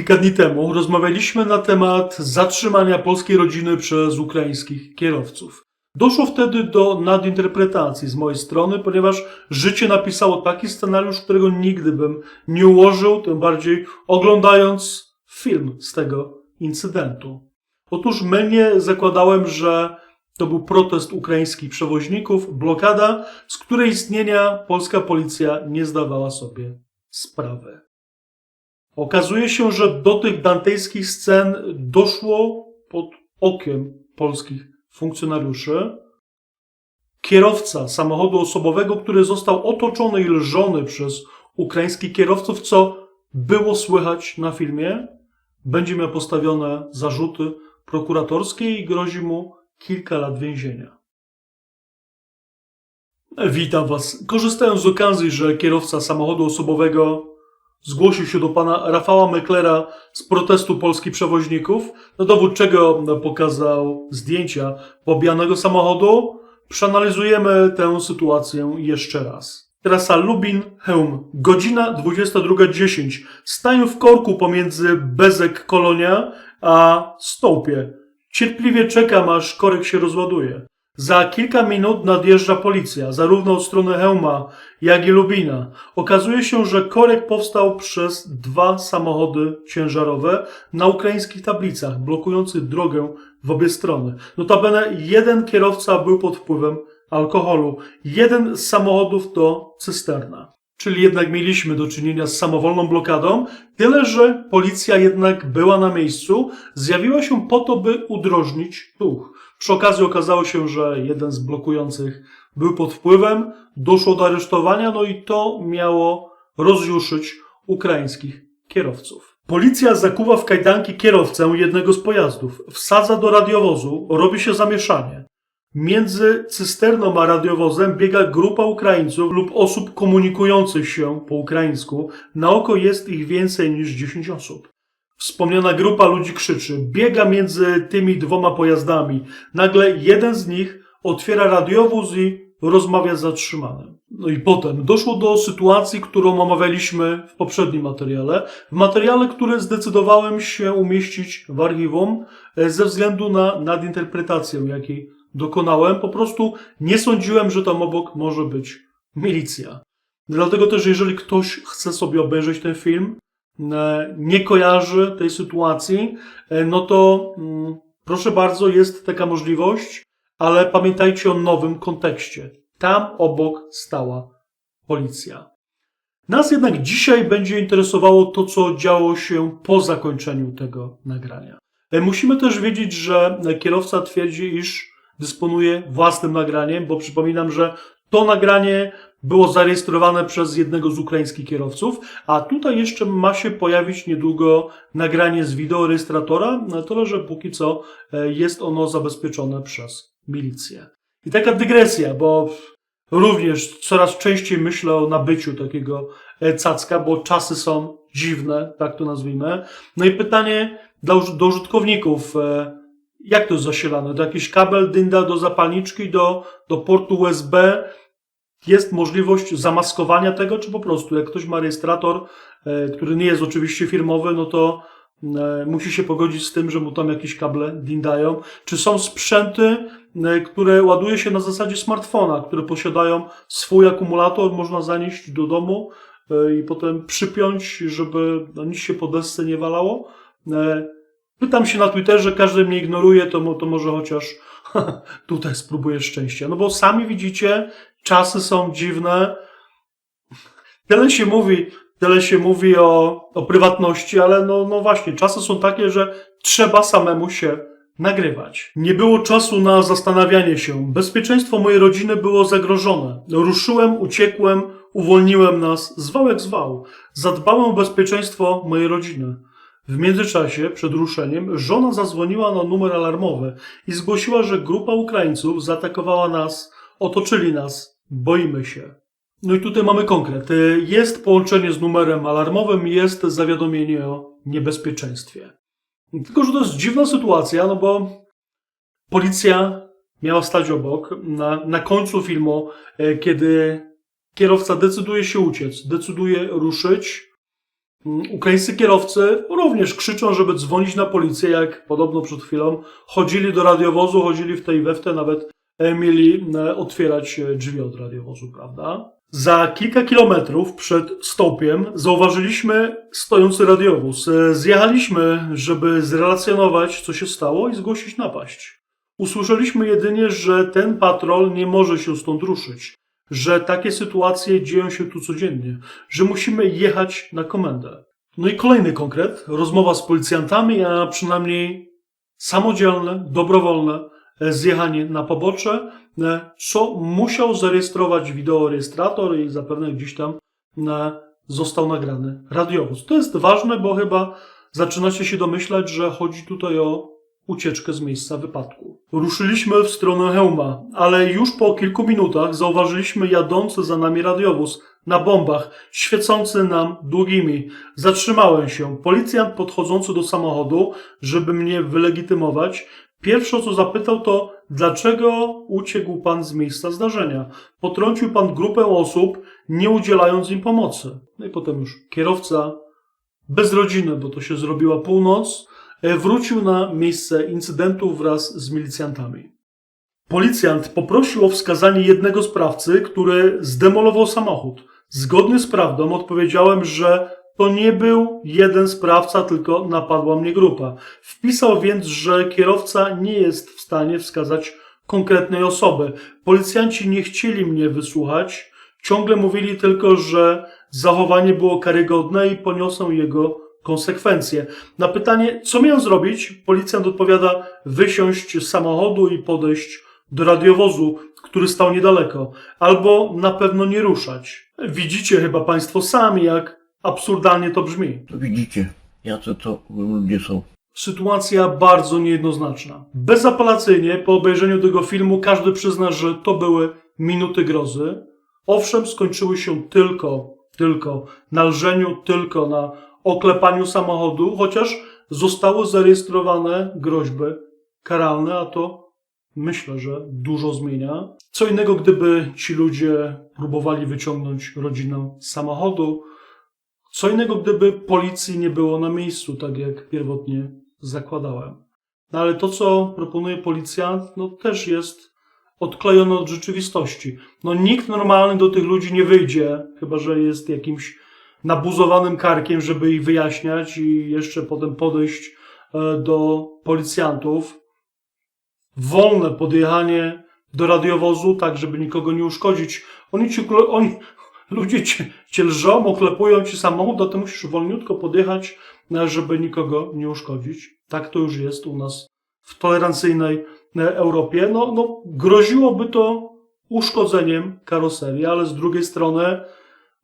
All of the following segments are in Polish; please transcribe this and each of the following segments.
Kilka dni temu rozmawialiśmy na temat zatrzymania polskiej rodziny przez ukraińskich kierowców. Doszło wtedy do nadinterpretacji z mojej strony, ponieważ życie napisało taki scenariusz, którego nigdy bym nie ułożył, tym bardziej oglądając film z tego incydentu. Otóż mnie zakładałem, że to był protest ukraińskich przewoźników, blokada, z której istnienia polska policja nie zdawała sobie sprawy. Okazuje się, że do tych dantejskich scen doszło pod okiem polskich funkcjonariuszy. Kierowca samochodu osobowego, który został otoczony i lżony przez ukraińskich kierowców, co było słychać na filmie, będzie miał postawione zarzuty prokuratorskie i grozi mu kilka lat więzienia. Witam Was. Korzystając z okazji, że kierowca samochodu osobowego zgłosił się do pana Rafała Meklera z protestu polskich przewoźników, na dowód czego pokazał zdjęcia pobijanego samochodu, przeanalizujemy tę sytuację jeszcze raz. Trasa Lubin-Chełm, godzina 22.10. Staję w korku pomiędzy Bezek Kolonia a Stołpie. Cierpliwie czekam, aż korek się rozładuje. Za kilka minut nadjeżdża policja, zarówno od strony Hełma, jak i Lubina. Okazuje się, że korek powstał przez dwa samochody ciężarowe na ukraińskich tablicach, blokujących drogę w obie strony. Notabene jeden kierowca był pod wpływem alkoholu. Jeden z samochodów to cysterna. Czyli jednak mieliśmy do czynienia z samowolną blokadą, tyle że policja jednak była na miejscu, zjawiła się po to, by udrożnić ruch. Przy okazji okazało się, że jeden z blokujących był pod wpływem, doszło do aresztowania, no i to miało rozjuszyć ukraińskich kierowców. Policja zakuwa w kajdanki kierowcę jednego z pojazdów, wsadza do radiowozu, robi się zamieszanie. Między cysterną a radiowozem biega grupa Ukraińców lub osób komunikujących się po ukraińsku. Na oko jest ich więcej niż 10 osób. Wspomniana grupa ludzi krzyczy, biega między tymi dwoma pojazdami. Nagle jeden z nich otwiera radiowóz i rozmawia z zatrzymanym. No i potem doszło do sytuacji, którą omawialiśmy w poprzednim materiale. W materiale, który zdecydowałem się umieścić w archiwum e, ze względu na nadinterpretację, jakiej dokonałem. Po prostu nie sądziłem, że tam obok może być milicja. Dlatego też, jeżeli ktoś chce sobie obejrzeć ten film, e, nie kojarzy tej sytuacji, e, no to mm, proszę bardzo, jest taka możliwość, ale pamiętajcie o nowym kontekście. Tam obok stała policja. Nas jednak dzisiaj będzie interesowało to, co działo się po zakończeniu tego nagrania. E, Musimy też wiedzieć, że kierowca twierdzi, iż dysponuje własnym nagraniem, bo przypominam, że to nagranie było zarejestrowane przez jednego z ukraińskich kierowców, a tutaj jeszcze ma się pojawić niedługo nagranie z wideorejestratora, na tyle, że póki co e, jest ono zabezpieczone przez milicję. I taka dygresja, bo również coraz częściej myślę o nabyciu takiego e, cacka, bo czasy są dziwne, tak to nazwijmy. No i pytanie do użytkowników, e, jak to zasilane? To jakiś kabel dynda do zapalniczki, do, do portu USB? Jest możliwość zamaskowania tego, czy po prostu jak ktoś ma rejestrator, e, który nie jest oczywiście firmowy, no to e, musi się pogodzić z tym, że mu tam jakieś kable dindają. Czy są sprzęty, e, które ładuje się na zasadzie smartfona, które posiadają swój akumulator, można zanieść do domu i potem przypiąć, żeby no, nic się po desce nie walało? Pytam się na Twitterze, każdy mnie ignoruje, to, to może chociaż tutaj spróbuję szczęścia. No bo sami widzicie, czasy są dziwne. Tyle się mówi, tyle się mówi o, o prywatności, ale no, no właśnie, czasy są takie, że trzeba samemu się nagrywać. Nie było czasu na zastanawianie się. Bezpieczeństwo mojej rodziny było zagrożone. Ruszyłem, uciekłem, uwolniłem nas, zwał jak zwał. Zadbałem o bezpieczeństwo mojej rodziny. W międzyczasie, przed ruszeniem, żona zadzwoniła na numer alarmowy i zgłosiła, że grupa Ukraińców zaatakowała nas, otoczyli nas, boimy się. No i tutaj mamy konkret. Jest połączenie z numerem alarmowym, jest zawiadomienie o niebezpieczeństwie. Tylko, że to jest dziwna sytuacja, no bo policja miała stać obok. Na, na końcu filmu, e, kiedy kierowca decyduje się uciec, decyduje ruszyć, Ukraińscy kierowcy również krzyczą, żeby dzwonić na policję, jak podobno przed chwilą chodzili do radiowozu, chodzili w tej we w te, nawet mieli e, otwierać e, drzwi od radiowozu, prawda? Za kilka kilometrów przed stopiem zauważyliśmy stojący radiowóz. E, Zjechaliśmy, żeby zrelacjonować, co się stało i zgłosić napaść. Usłyszeliśmy jedynie, że ten patrol nie może się stąd ruszyć, że takie sytuacje dzieją się tu codziennie, że musimy jechać na komendę. No i kolejny konkret, rozmowa z policjantami, a przynajmniej samodzielne, dobrowolne e, zjechanie na pobocze, e, co musiał zarejestrować wideorejestrator i zapewne gdzieś tam e, został nagrany radiowóz. To jest ważne, bo chyba zaczynacie się domyślać, że chodzi tutaj o ucieczkę z miejsca wypadku. Ruszyliśmy w stronę hełma, ale już po kilku minutach zauważyliśmy jadący za nami radiowóz na bombach, świecący nam długimi. Zatrzymałem się. Policjant podchodzący do samochodu, żeby mnie wylegitymować, pierwsze co zapytał to, dlaczego uciekł pan z miejsca zdarzenia. Potrącił pan grupę osób, nie udzielając im pomocy. No i potem już kierowca bez rodziny, bo to się zrobiła północ, wrócił na miejsce incydentu wraz z milicjantami. Policjant poprosił o wskazanie jednego sprawcy, który zdemolował samochód. Zgodnie z prawdą odpowiedziałem, że to nie był jeden sprawca, tylko napadła mnie grupa. Wpisał więc, że kierowca nie jest w stanie wskazać konkretnej osoby. Policjanci nie chcieli mnie wysłuchać, ciągle mówili tylko, że zachowanie było karygodne i poniosą jego konsekwencje. Na pytanie, co miałem zrobić, policjant odpowiada: wysiąść z samochodu i podejść do radiowozu, który stał niedaleko, albo na pewno nie ruszać. Widzicie chyba Państwo sami, jak absurdalnie to brzmi. To widzicie, jacy to ludzie są. Sytuacja bardzo niejednoznaczna. Bezapelacyjnie po obejrzeniu tego filmu każdy przyzna, że to były minuty grozy. Owszem, skończyły się tylko, tylko na lżeniu, tylko na oklepaniu samochodu, chociaż zostały zarejestrowane groźby karalne, a to myślę, że dużo zmienia. Co innego, gdyby ci ludzie próbowali wyciągnąć rodzinę z samochodu, co innego, gdyby policji nie było na miejscu, tak jak pierwotnie zakładałem. No ale to, co proponuje policjant, no też jest odklejone od rzeczywistości. No nikt normalny do tych ludzi nie wyjdzie, chyba że jest jakimś nabuzowanym karkiem, żeby ich wyjaśniać i jeszcze potem podejść e, do policjantów. Wolne podjechanie do radiowozu, tak żeby nikogo nie uszkodzić. Oni ci, oni, ludzie cię, cię lżą, oklepują ci samochód, a ty musisz wolniutko podjechać, e, żeby nikogo nie uszkodzić. Tak to już jest u nas w tolerancyjnej e, Europie. No, no, groziłoby to uszkodzeniem karoserii, ale z drugiej strony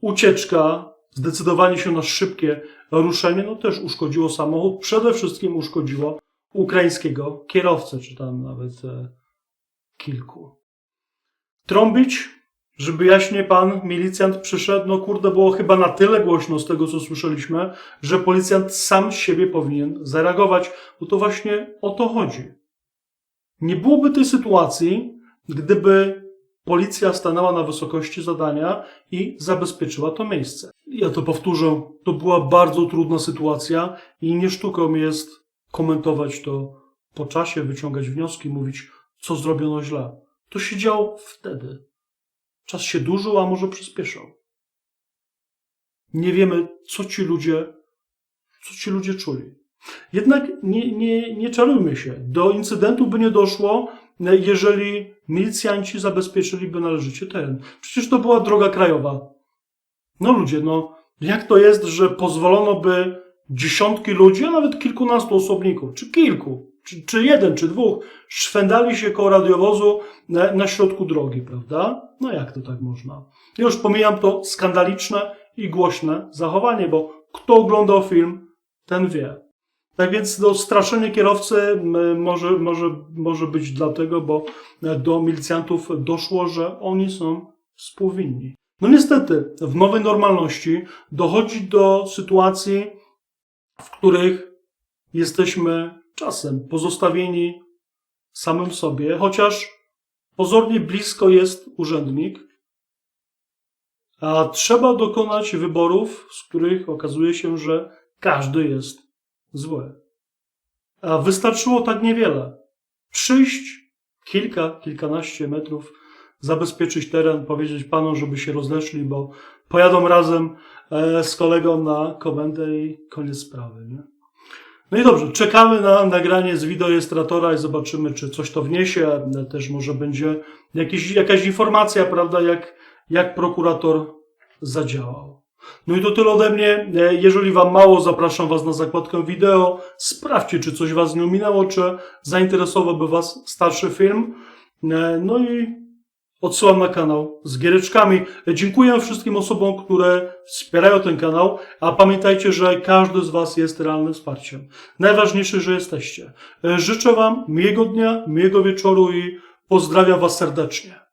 ucieczka, zdecydowanie się na szybkie ruszenie, no też uszkodziło samochód. Przede wszystkim uszkodziło ukraińskiego kierowcę, czy tam nawet e, kilku. Trąbić, żeby jaśnie pan milicjant przyszedł, no kurde, było chyba na tyle głośno z tego, co słyszeliśmy, że policjant sam siebie powinien zareagować, bo to właśnie o to chodzi. Nie byłoby tej sytuacji, gdyby policja stanęła na wysokości zadania i zabezpieczyła to miejsce. Ja to powtórzę, to była bardzo trudna sytuacja i nie sztuką jest komentować to po czasie, wyciągać wnioski, mówić, co zrobiono źle. To się działo wtedy. Czas się dłużył, a może przyspieszał. Nie wiemy, co ci ludzie, co ci ludzie czuli. Jednak nie, nie, nie czarujmy się. Do incydentu by nie doszło, jeżeli milicjanci zabezpieczyliby należycie teren. Przecież to była droga krajowa. No ludzie, no jak to jest, że pozwolono by dziesiątki ludzi, a nawet kilkunastu osobników, czy kilku, czy, czy jeden, czy dwóch, szwendali się koło radiowozu na, na środku drogi, prawda? No jak to tak można? Ja już pomijam to skandaliczne i głośne zachowanie, bo kto oglądał film, ten wie. Tak więc no, straszenie kierowcy może, może, może być dlatego, bo do milicjantów doszło, że oni są współwinni. No niestety, w nowej normalności dochodzi do sytuacji, w których jesteśmy czasem pozostawieni samym sobie, chociaż pozornie blisko jest urzędnik, A trzeba dokonać wyborów, z których okazuje się, że każdy jest zły. A wystarczyło tak niewiele. Przyjść kilka, kilkanaście metrów, zabezpieczyć teren, powiedzieć panom, żeby się rozeszli, bo pojadą razem e, z kolegą na komendę i koniec sprawy. Nie? No i dobrze, czekamy na nagranie z wideorejestratora i zobaczymy, czy coś to wniesie. E, Też może będzie jakiś, jakaś informacja, prawda, jak, jak prokurator zadziałał. No i to tyle ode mnie. E, Jeżeli Wam mało, zapraszam Was na zakładkę wideo. Sprawdźcie, czy coś Was nie ominęło, czy zainteresowałby Was starszy film. E, No i odsyłam na kanał z giereczkami. E, Dziękuję wszystkim osobom, które wspierają ten kanał, a pamiętajcie, że każdy z Was jest realnym wsparciem. Najważniejsze, że jesteście. Życzę Wam miłego dnia, miłego wieczoru i pozdrawiam Was serdecznie.